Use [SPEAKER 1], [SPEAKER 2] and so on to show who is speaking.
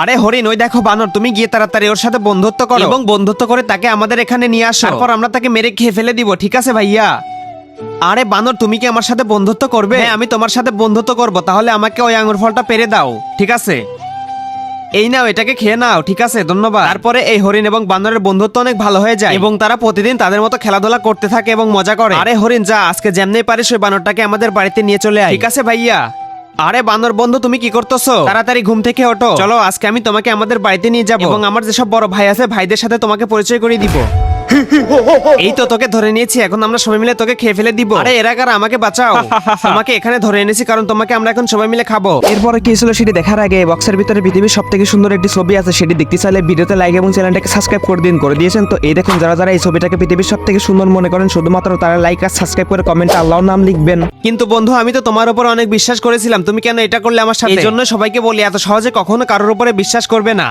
[SPEAKER 1] আরে হরিণ ওই দেখো বানর তুমি গিয়ে তাড়াতাড়ি ওর সাথে বন্ধুত্ব করো। এবং বন্ধুত্ব করে তাকে আমাদের এখানে নিয়ে আসো। তারপর আমরা তাকে মেরে খেয়ে ফেলে দিব ঠিক আছে ভাইয়া? আরে বানর তুমি কি আমার সাথে বন্ধুত্ব করবে? হ্যাঁ আমি তোমার সাথে বন্ধুত্ব করব তাহলে আমাকে ওই আঙুর ফলটা পেরে দাও ঠিক আছে? এই নাও এটাকে খেয়ে নাও ঠিক আছে ধন্যবাদ। তারপরে এই হরিণ এবং বানরের বন্ধুত্ব অনেক ভালো হয়ে যায়। এবং তারা প্রতিদিন তাদের মতো খেলাধুলা করতে থাকে এবং মজা করে। আরে হরিণ যা আজকে যেমনি পারিস ওই বানরটাকে আমাদের বাড়িতে নিয়ে চলে আয়। ঠিক আছে ভাইয়া। আরে বানর বন্ধু তুমি কি করতেছো? তাড়াতাড়ি ঘুম থেকে ওঠো। চলো আজকে আমি তোমাকে আমাদের বাড়িতে নিয়ে যাব। এবং আমার যেসব বড় ভাই আছে ভাইদের সাথে তোমাকে পরিচয় করিয়ে দিব। এই তো তোকে ধরে নিয়েছি এখন আমরা সবাই মিলে তোকে খেয়ে ফেলে দিব। আরে এরা কারা আমাকে বাঁচাও। তোমাকে এখানে ধরে এনেছি কারণ তোমাকে আমরা এখন সবাই মিলে খাব।
[SPEAKER 2] এরপরে কি ছিল সেটি দেখার আগে বক্সের ভিতরে পৃথিবীর সব থেকে সুন্দর একটি ছবি আছে সেটি দেখতে চাইলে ভিডিওতে লাইক এবং চ্যানেলটাকে সাবস্ক্রাইব করে দিন করে দিয়েছেন। তো এই দেখুন যারা যারা এই ছবিটাকে পৃথিবীর সব থেকে সুন্দর মনে করেন শুধুমাত্র তারা লাইক আর সাবস্ক্রাইব করে কমেন্টে আল্লাহর নাম লিখবেন।
[SPEAKER 1] কিন্তু বন্ধু আমি তো তোমার উপর অনেক বিশ্বাস করেছিলাম তুমি কেন এটা করলে আমার সাথে? এই জন্য সবাইকে বলি এত সহজে কখনো কারোর উপরে বিশ্বাস করবে না।